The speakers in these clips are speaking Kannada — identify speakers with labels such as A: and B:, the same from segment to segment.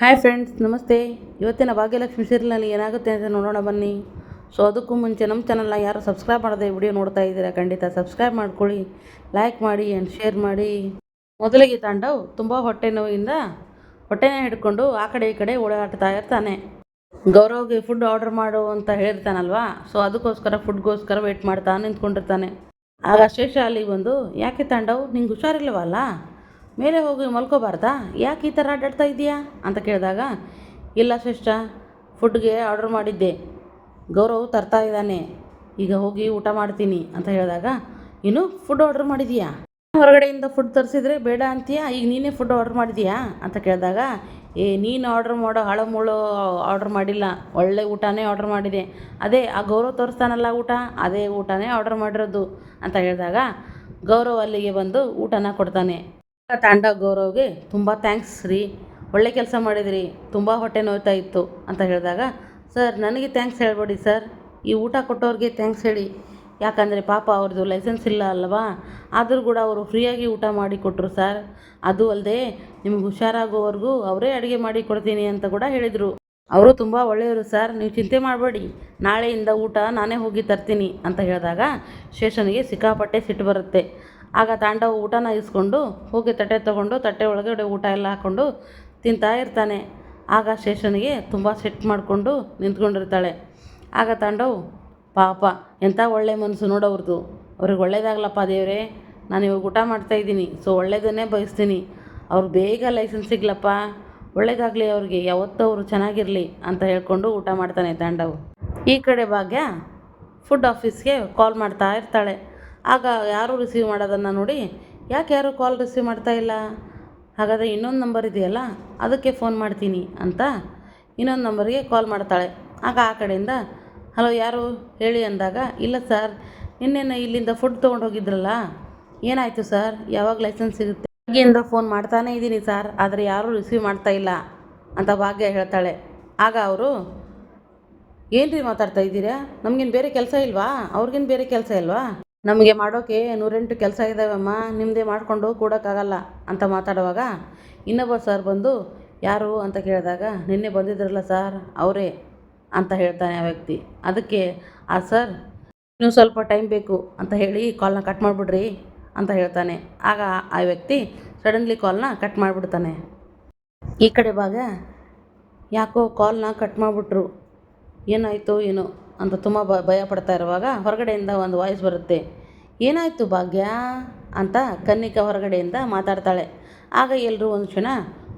A: ಹಾಯ್ ಫ್ರೆಂಡ್ಸ್, ನಮಸ್ತೆ. ಇವತ್ತಿನ ಭಾಗ್ಯಲಕ್ಷ್ಮಿ ಸೀರಿಯಲ್ನಲ್ಲಿ ಏನಾಗುತ್ತೆ ಅಂತ ನೋಡೋಣ ಬನ್ನಿ. ಸೊ ಅದಕ್ಕೂ ಮುಂಚೆ ನಮ್ಮ ಚಾನಲ್ನ ಯಾರು ಸಬ್ಸ್ಕ್ರೈಬ್ ಮಾಡದೆ ವಿಡಿಯೋ ನೋಡ್ತಾ ಇದ್ದೀರಾ, ಖಂಡಿತ ಸಬ್ಸ್ಕ್ರೈಬ್ ಮಾಡ್ಕೊಳ್ಳಿ ಲೈಕ್ ಮಾಡಿ ಆ್ಯಂಡ್ ಶೇರ್ ಮಾಡಿ. ಮೊದಲಿಗೆ ತಾಂಡವ್ ತುಂಬ ಹೊಟ್ಟೆ ನೋವಿಂದ ಹೊಟ್ಟೆನ ಹಿಡ್ಕೊಂಡು ಆ ಕಡೆ ಈ ಕಡೆ ಓಡಾಡ್ತಾ ಇರ್ತಾನೆ. ಗೌರವ್ಗೆ ಫುಡ್ ಆರ್ಡರ್ ಮಾಡು ಅಂತ ಹೇಳಿರ್ತಾನಲ್ವಾ ಸೊ ಅದಕ್ಕೋಸ್ಕರ ಫುಡ್ಗೋಸ್ಕರ ವೆಯ್ಟ್ ಮಾಡ್ತಾ ನಿಂತ್ಕೊಂಡಿರ್ತಾನೆ. ಆಗ ಶೇಷ ಅಲ್ಲಿಗೆ ಬಂದು, ಯಾಕೆ ತಾಂಡವ್, ನಿಂಗೆ ಹುಷಾರಿಲ್ಲವಲ್ಲ ಮೇಲೆ ಹೋಗಿ ಮಲ್ಕೋಬಾರ್ದಾ? ಯಾಕೆ ಈ ಥರ ಅಡ್ಡಾಡ್ತಾ ಇದೀಯಾ ಅಂತ ಕೇಳಿದಾಗ, ಇಲ್ಲ ಶ್ರೇಷ್ಠ, ಫುಡ್ಗೆ ಆರ್ಡರ್ ಮಾಡಿದ್ದೆ. ಗೌರವ್ ತರ್ತಾ ಇದ್ದಾನೆ. ಈಗ ಹೋಗಿ ಊಟ ಮಾಡ್ತೀನಿ ಅಂತ ಹೇಳಿದಾಗ, ಇನ್ನು ಫುಡ್ ಆರ್ಡರ್ ಮಾಡಿದೀಯಾ ಹೊರಗಡೆಯಿಂದ ಫುಡ್ ತರಿಸಿದ್ರೆ ಬೇಡ ಅಂತೀಯಾ? ಈಗ ನೀನೇ ಫುಡ್ ಆರ್ಡರ್ ಮಾಡಿದೀಯಾ ಅಂತ ಕೇಳಿದಾಗ, ಏ, ನೀನು ಆರ್ಡರ್ ಮಾಡೋ ಹಳ ಮುಳು ಆರ್ಡರ್ ಮಾಡಿಲ್ಲ. ಒಳ್ಳೆ ಊಟನೇ ಆರ್ಡರ್ ಮಾಡಿದೆ. ಅದೇ, ಆ ಗೌರವ್ ತೋರಿಸ್ತಾನಲ್ಲ ಊಟ? ಅದೇ ಊಟನೇ ಆರ್ಡರ್ ಮಾಡಿರೋದು. ಅಂತ ಹೇಳಿದಾಗ, ಗೌರವ್ ಅಲ್ಲಿಗೆ ಬಂದು ಊಟನ ಕೊಡ್ತಾನೆ. ತಾಂಡ ಗೌರವ್ಗೆ ತುಂಬ ಥ್ಯಾಂಕ್ಸ್ ರೀ. ಒಳ್ಳೆ ಕೆಲಸ ಮಾಡಿದ್ರಿ, ತುಂಬ ಹೊಟ್ಟೆ ನೋಯ್ತಾ ಇತ್ತು ಅಂತ ಹೇಳಿದಾಗ, ಸರ್, ನನಗೆ ಥ್ಯಾಂಕ್ಸ್ ಹೇಳ್ಬೇಡಿ ಸರ್. ಈ ಊಟ ಕೊಟ್ಟವ್ರಿಗೆ ಥ್ಯಾಂಕ್ಸ್ ಹೇಳಿ. ಯಾಕಂದರೆ ಪಾಪ ಅವ್ರದ್ದು ಲೈಸೆನ್ಸ್ ಇಲ್ಲ ಅಲ್ವಾ? ಆದರೂ ಕೂಡ ಅವರು ಫ್ರೀಯಾಗಿ ಊಟ ಮಾಡಿ ಕೊಟ್ಟರು ಸರ್. ಅದು ಅಲ್ಲದೆ ನಿಮ್ಗೆ ಹುಷಾರಾಗೋವರೆಗೂ ಅವರೇ ಅಡುಗೆ ಮಾಡಿ ಕೊಡ್ತೀನಿ ಅಂತ ಕೂಡ ಹೇಳಿದರು. ಅವರು ತುಂಬ ಒಳ್ಳೆಯವರು ಸರ್. ನೀವು ಚಿಂತೆ ಮಾಡಬೇಡಿ. ನಾಳೆಯಿಂದ ಊಟ ನಾನೇ ಹೋಗಿ ತರ್ತೀನಿ ಅಂತ ಹೇಳಿದಾಗ ಶೇಷನಿಗೆ ಸಿಕ್ಕಾಪಟ್ಟೆ ಸಿಟ್ಟು ಬರುತ್ತೆ. ಆಗ ತಾಂಡವ ಊಟನ ಇಸ್ಕೊಂಡು ಹೋಗಿ ತಟ್ಟೆ ತೊಗೊಂಡು ತಟ್ಟೆ ಒಳಗಡೆ ಊಟ ಎಲ್ಲ ಹಾಕ್ಕೊಂಡು ತಿಂತಾ ಇರ್ತಾನೆ. ಆಗ ಶೇಷನಿಗೆ ತುಂಬ ಸೆಟ್ ಮಾಡಿಕೊಂಡು ನಿಂತ್ಕೊಂಡಿರ್ತಾಳೆ. ಆಗ ತಾಂಡವ್, ಪಾಪ, ಎಂಥ ಒಳ್ಳೆ ಮನಸ್ಸು ನೋಡೋರ್ದು ಅವ್ರಿಗೆ ಒಳ್ಳೇದಾಗಲಪ್ಪ ದೇವರೇ. ನಾನು ಇವಾಗ ಊಟ ಮಾಡ್ತಾಯಿದ್ದೀನಿ ಸೊ ಒಳ್ಳೇದನ್ನೇ ಬಯಸ್ತೀನಿ. ಅವ್ರು ಬೇಗ ಲೈಸೆನ್ಸ್ ಸಿಗ್ಲಪ್ಪ. ಒಳ್ಳೇದಾಗಲಿ ಅವ್ರಿಗೆ. ಯಾವತ್ತೂ ಅವರು ಚೆನ್ನಾಗಿರಲಿ ಅಂತ ಹೇಳ್ಕೊಂಡು ಊಟ ಮಾಡ್ತಾನೆ ತಾಂಡವ್. ಈ ಕಡೆ ಭಾಗ್ಯ ಫುಡ್ ಆಫೀಸ್ಗೆ ಕಾಲ್ ಮಾಡ್ತಾ ಇರ್ತಾಳೆ. ಆಗ ಯಾರೂ ರಿಸೀವ್ ಮಾಡೋದನ್ನು ನೋಡಿ, ಯಾಕೆ ಯಾರೂ ಕಾಲ್ ರಿಸೀವ್ ಮಾಡ್ತಾ ಇಲ್ಲ? ಹಾಗಾದರೆ ಇನ್ನೊಂದು ನಂಬರ್ ಇದೆಯಲ್ಲ, ಅದಕ್ಕೆ ಫೋನ್ ಮಾಡ್ತೀನಿ ಅಂತ ಇನ್ನೊಂದು ನಂಬರಿಗೆ ಕಾಲ್ ಮಾಡ್ತಾಳೆ. ಆಗ ಆ ಕಡೆಯಿಂದ ಹಲೋ ಯಾರು? ಹೇಳಿ ಅಂದಾಗ, ಇಲ್ಲ ಸರ್ ನಿನ್ನೆನ ಇಲ್ಲಿಂದ ಫುಡ್ ತೊಗೊಂಡು ಹೋಗಿದ್ರಲ್ಲ ಏನಾಯಿತು ಸರ್ ಯಾವಾಗ ಲೈಸೆನ್ಸ್ ಸಿಗುತ್ತೆ? ಬೆಳಗ್ಗೆಯಿಂದ ಫೋನ್ ಮಾಡ್ತಾನೇ ಇದ್ದೀನಿ ಸರ್ ಆದರೆ ಯಾರೂ ರಿಸೀವ್ ಮಾಡ್ತಾ ಇಲ್ಲ ಅಂತ ಭಾಗ್ಯ ಹೇಳ್ತಾಳೆ. ಆಗ ಅವರು ಏನು ರೀ ಮಾತಾಡ್ತಾ ಇದ್ದೀರಾ? ನಮಗೇನು ಬೇರೆ ಕೆಲಸ ಇಲ್ವಾ? ಅವ್ರಿಗೇನು ಬೇರೆ ಕೆಲಸ ಇಲ್ವಾ? ನಮಗೆ ಮಾಡೋಕೆ ನೂರೆಂಟು ಕೆಲಸ ಇದ್ದಾವಮ್ಮ ನಿಮ್ಮದೇ ಮಾಡಿಕೊಂಡು ಕೂಡೋಕ್ಕಾಗಲ್ಲ ಅಂತ ಮಾತಾಡುವಾಗ ಇನ್ನೊಬ್ಬ ಸರ್ ಬಂದು, ಯಾರು? ಅಂತ ಕೇಳಿದಾಗ, ನಿನ್ನೆ ಬಂದಿದ್ರಲ್ಲ ಸರ್ ಅವರೇ, ಅಂತ ಹೇಳ್ತಾನೆ ಆ ವ್ಯಕ್ತಿ. ಅದಕ್ಕೆ ಆ ಸರ್ ಇನ್ನೂ ಸ್ವಲ್ಪ ಟೈಮ್ ಬೇಕು, ಅಂತ ಹೇಳಿ ಕಾಲ್ನ ಕಟ್ ಮಾಡಿಬಿಡ್ರಿ ಅಂತ ಹೇಳ್ತಾನೆ. ಆಗ ಆ ವ್ಯಕ್ತಿ ಸಡನ್ಲಿ ಕಾಲ್ನ ಕಟ್ ಮಾಡಿಬಿಡ್ತಾನೆ. ಈ ಕಡೆ ಭಾಗ ಯಾಕೋ ಕಾಲ್ನ ಕಟ್ ಮಾಡಿಬಿಟ್ರು. ಏನಾಯಿತು ಏನೋ ಅಂತ ತುಂಬ ಭಯ ಪಡ್ತಾ ಇರುವಾಗ ಹೊರಗಡೆಯಿಂದ ಒಂದು ವಾಯ್ಸ್ ಬರುತ್ತೆ. ಏನಾಯಿತು ಭಾಗ್ಯ? ಅಂತ ಕನ್ನಿಕಾ ಹೊರಗಡೆಯಿಂದ ಮಾತಾಡ್ತಾಳೆ. ಆಗ ಎಲ್ಲರೂ ಒಂದು ಕ್ಷಣ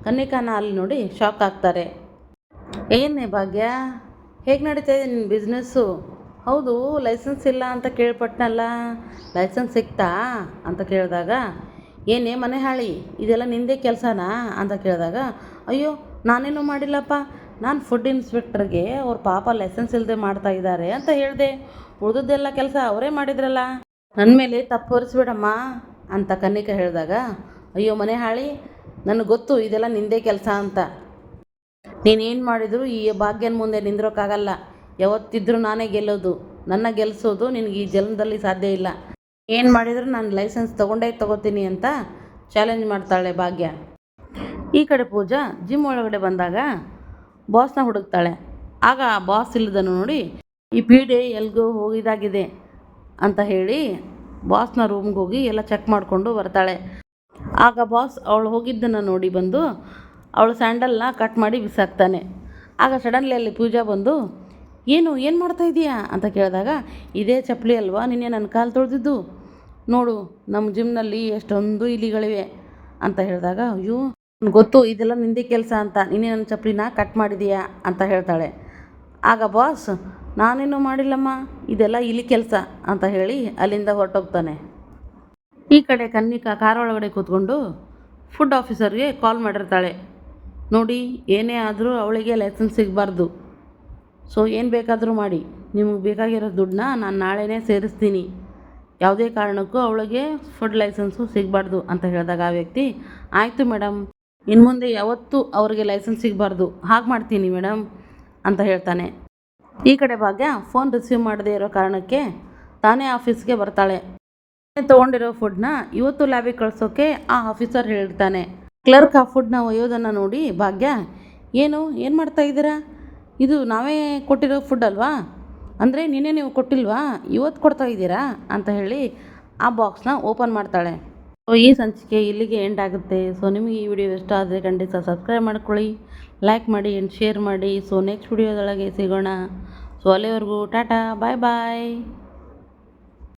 A: ಕನ್ನಿಕಾನ ಅಲ್ಲಿ ನೋಡಿ ಶಾಕ್ ಆಗ್ತಾರೆ. ಏನೇ ಭಾಗ್ಯ? ಹೇಗೆ ನಡೀತಾ ಇದೆ ನಿನ್ನ ಬಿಸ್ನೆಸ್ಸು ಹೌದು ಲೈಸೆನ್ಸ್ ಇಲ್ಲ ಅಂತ ಕೇಳ್ಪಟ್ನಲ್ಲ? ಲೈಸೆನ್ಸ್ ಸಿಕ್ತಾ? ಅಂತ ಕೇಳಿದಾಗ, ಏನೇ ಮನೆ ಹಾಳಿ, ಇದೆಲ್ಲ ನಿಂದೇ ಕೆಲಸನಾ? ಅಂತ ಕೇಳಿದಾಗ, ಅಯ್ಯೋ, ನಾನೇನು ಮಾಡಿಲ್ಲಪ್ಪ. ನಾನು ಫುಡ್ ಇನ್ಸ್ಪೆಕ್ಟರ್ಗೆ ಅವ್ರ ಪಾಪ ಲೈಸೆನ್ಸ್ ಇಲ್ಲದೆ ಮಾಡ್ತಾ ಇದ್ದಾರೆ ಅಂತ ಹೇಳಿದೆ. ಉಳಿದದ್ದೆಲ್ಲ ಕೆಲಸ ಅವರೇ ಮಾಡಿದ್ರಲ್ಲ. ನನ್ನ ಮೇಲೆ ತಪ್ಪು ಹೊರಿಸ್ಬೇಡಮ್ಮ ಅಂತ ಕನ್ನಿಕ ಹೇಳಿದಾಗ, ಅಯ್ಯೋ ಮನೆ ಹಾಳಿ, ನನಗೆ ಗೊತ್ತು ಇದೆಲ್ಲ ನಿಂದೇ ಕೆಲಸ ಅಂತ. ನೀನೇನು ಮಾಡಿದರೂ ಈ ಭಾಗ್ಯನ ಮುಂದೆ ನಿಂದಿರೋಕ್ಕಾಗಲ್ಲ ಯಾವತ್ತಿದ್ರೂ ನಾನೇ ಗೆಲ್ಲೋದು. ನನ್ನ ಗೆಲ್ಲಿಸೋದು ನಿನಗೆ ಈ ಜನ್ಮದಲ್ಲಿ ಸಾಧ್ಯ ಇಲ್ಲ. ಏನು ಮಾಡಿದರೂ ನಾನು ಲೈಸೆನ್ಸ್ ತೊಗೊಂಡೇ ತೊಗೋತೀನಿ ಅಂತ ಚಾಲೆಂಜ್ ಮಾಡ್ತಾಳೆ ಭಾಗ್ಯ. ಈ ಕಡೆ ಪೂಜಾ ಜಿಮ್ ಒಳಗಡೆ ಬಂದಾಗ ಬಾಸ್ನ ಹುಡುಕ್ತಾಳೆ. ಆಗ ಬಾಸ್ ಇಲ್ಲದನ್ನು ನೋಡಿ, ಈ ಪೀಡೆ ಎಲ್ಗೋ ಹೋಗಿದಾಗಿದೆ ಅಂತ ಹೇಳಿ ಬಾಸ್ನ ರೂಮ್ಗೆ ಹೋಗಿ ಎಲ್ಲ ಚೆಕ್ ಮಾಡಿಕೊಂಡು ಬರ್ತಾಳೆ. ಆಗ ಬಾಸ್ ಅವಳು ಹೋಗಿದ್ದನ್ನು ನೋಡಿ ಬಂದು ಅವಳು ಸ್ಯಾಂಡಲ್ನ ಕಟ್ ಮಾಡಿ ಬಿಸಾಕ್ತಾನೆ. ಆಗ ಸಡನ್ಲಿ ಅಲ್ಲಿ ಪೂಜಾ ಬಂದು, ಏನು ಏನು ಮಾಡ್ತಾ ಇದೀಯಾ? ಅಂತ ಕೇಳಿದಾಗ, ಇದೇ ಚಪ್ಪಲಿ ಅಲ್ವಾ? ನಿನ್ನೆ ನನ್ನ ಕಾಲು ತೊಳೆದಿದ್ದು. ನೋಡು, ನಮ್ಮ ಜಿಮ್ನಲ್ಲಿ ಎಷ್ಟೊಂದು ಇಲಿಗಳಿವೆ ಅಂತ ಹೇಳಿದಾಗ, ಅಯ್ಯೋ ಗೊತ್ತು, ಇದೆಲ್ಲ ನಿಂದೆ ಕೆಲಸ ಅಂತ, ನೀನೇ ನನ್ನ ಚಪ್ಪಲಿನ ಕಟ್ ಮಾಡಿದೀಯಾ? ಅಂತ ಹೇಳ್ತಾಳೆ. ಆಗ ಬಾಸ್ ನಾನೇನು ಮಾಡಿಲ್ಲಮ್ಮ? ಇದೆಲ್ಲ ಇಲ್ಲಿ ಕೆಲಸ, ಅಂತ ಹೇಳಿ ಅಲ್ಲಿಂದ ಹೊರಟೋಗ್ತಾನೆ. ಈ ಕಡೆ ಕನ್ನಿಕಾ ಕಾರ್ ಒಳಗಡೆ ಕೂತ್ಕೊಂಡು ಫುಡ್ ಆಫೀಸರ್ಗೆ ಕಾಲ್ ಮಾಡಿರ್ತಾಳೆ. ನೋಡಿ, ಏನೇ ಆದರೂ ಅವಳಿಗೆ ಲೈಸೆನ್ಸ್ ಸಿಗಬಾರ್ದು. ಸೊ ಏನು ಬೇಕಾದರೂ ಮಾಡಿ. ನಿಮಗೆ ಬೇಕಾಗಿರೋ ದುಡ್ಡನ್ನ ನಾನು ನಾಳೆನೇ ಸೇರಿಸ್ತೀನಿ. ಯಾವುದೇ ಕಾರಣಕ್ಕೂ ಅವಳಿಗೆ ಫುಡ್ ಲೈಸೆನ್ಸು ಸಿಗಬಾರ್ದು, ಅಂತ ಹೇಳಿದಾಗ ಆ ವ್ಯಕ್ತಿ, ಆಯಿತು ಮೇಡಮ್ ಇನ್ನು ಮುಂದೆ ಯಾವತ್ತೂ ಅವರಿಗೆ ಲೈಸೆನ್ಸ್ ಸಿಗಬಾರ್ದು. ಹಾಗೆ ಮಾಡ್ತೀನಿ ಮೇಡಮ್ ಅಂತ ಹೇಳ್ತಾನೆ. ಈ ಕಡೆ ಭಾಗ್ಯ ಫೋನ್ ರಿಸೀವ್ ಮಾಡದೇ ಇರೋ ಕಾರಣಕ್ಕೆ ತಾನೇ ಆಫೀಸ್ಗೆ ಬರ್ತಾಳೆ. ತೊಗೊಂಡಿರೋ ಫುಡ್ನ ಇವತ್ತು ಲ್ಯಾಬಿಗೆ ಕಳಿಸೋಕೆ ಆ ಆಫೀಸರ್ ಹೇಳ್ತಾನೆ. ಕ್ಲರ್ಕ್ ಆ ಫುಡ್ನ ಒಯ್ಯೋದನ್ನು ನೋಡಿ, ಭಾಗ್ಯ, ಏನು ಏನು ಮಾಡ್ತಾ ಇದ್ದೀರಾ? ಇದು ನಾವೇ ಕೊಟ್ಟಿರೋ ಫುಡ್ ಅಲ್ವಾ? ಅಂದರೆ ನಿನ್ನೆ ನೀವು ಕೊಟ್ಟಿಲ್ವಾ? ಇವತ್ತು ಕೊಡ್ತಾ ಇದ್ದೀರಾ? ಅಂತ ಹೇಳಿ ಆ ಬಾಕ್ಸ್ನ ಓಪನ್ ಮಾಡ್ತಾಳೆ. ಸೊ, ಈ ಸಂಚಿಕೆ ಇಲ್ಲಿಗೆ ಎಂಡ್ ಆಗುತ್ತೆ. ಸೊ ನಿಮಗೆ ಈ ವಿಡಿಯೋ ಇಷ್ಟ ಆದರೆ ಖಂಡಿತ ಸಬ್ಸ್ಕ್ರೈಬ್ ಮಾಡ್ಕೊಳ್ಳಿ ಲೈಕ್ ಮಾಡಿ ಆ್ಯಂಡ್ ಶೇರ್ ಮಾಡಿ. ಸೊ ನೆಕ್ಸ್ಟ್ ವಿಡಿಯೋದೊಳಗೆ ಸಿಗೋಣ. ಸೊ ಅಲ್ಲಿವರೆಗೂ ಟಾಟಾ ಬಾಯ್ ಬಾಯ್